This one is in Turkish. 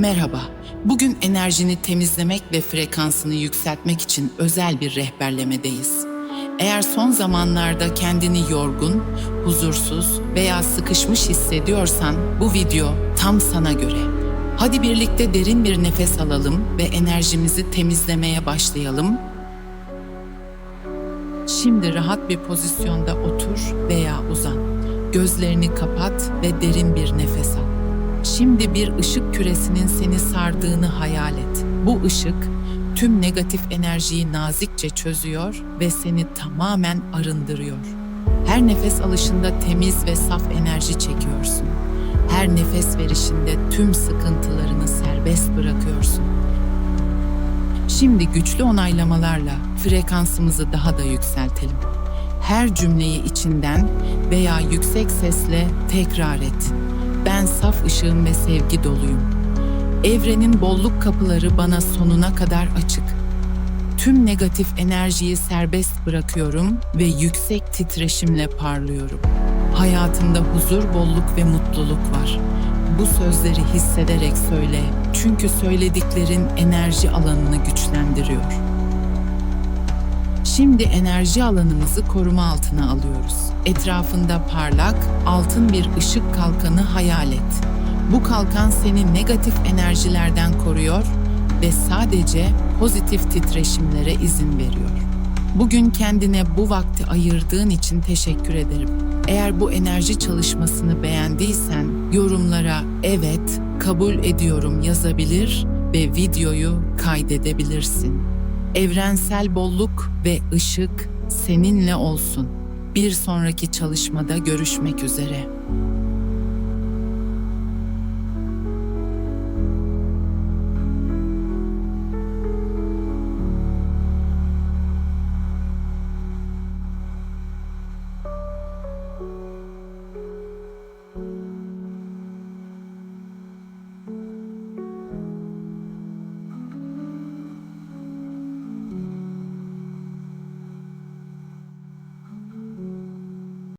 Merhaba. Bugün enerjini temizlemek ve frekansını yükseltmek için özel bir rehberlemedeyiz. Eğer son zamanlarda kendini yorgun, huzursuz veya sıkışmış hissediyorsan bu video tam sana göre. Hadi birlikte derin bir nefes alalım ve enerjimizi temizlemeye başlayalım. Şimdi rahat bir pozisyonda otur veya uzan. Gözlerini kapat ve derin bir nefes al. Şimdi bir ışık küresinin seni sardığını hayal et. Bu ışık tüm negatif enerjiyi nazikçe çözüyor ve seni tamamen arındırıyor. Her nefes alışında temiz ve saf enerji çekiyorsun. Her nefes verişinde tüm sıkıntılarını serbest bırakıyorsun. Şimdi güçlü onaylamalarla frekansımızı daha da yükseltelim. Her cümleyi içinden veya yüksek sesle tekrar et. Ben saf ışığım ve sevgi doluyum. Evrenin bolluk kapıları bana sonuna kadar açık. Tüm negatif enerjiyi serbest bırakıyorum ve yüksek titreşimle parlıyorum. Hayatımda huzur, bolluk ve mutluluk var. Bu sözleri hissederek söyle. Çünkü söylediklerin enerji alanını güçlendiriyor. Şimdi enerji alanımızı koruma altına alıyoruz. Etrafında parlak, altın bir ışık kalkanı hayal et. Bu kalkan seni negatif enerjilerden koruyor ve sadece pozitif titreşimlere izin veriyor. Bugün kendine bu vakti ayırdığın için teşekkür ederim. Eğer bu enerji çalışmasını beğendiysen yorumlara evet, kabul ediyorum yazabilir ve videoyu kaydedebilirsin. Evrensel bolluk ve ışık seninle olsun. Bir sonraki çalışmada görüşmek üzere.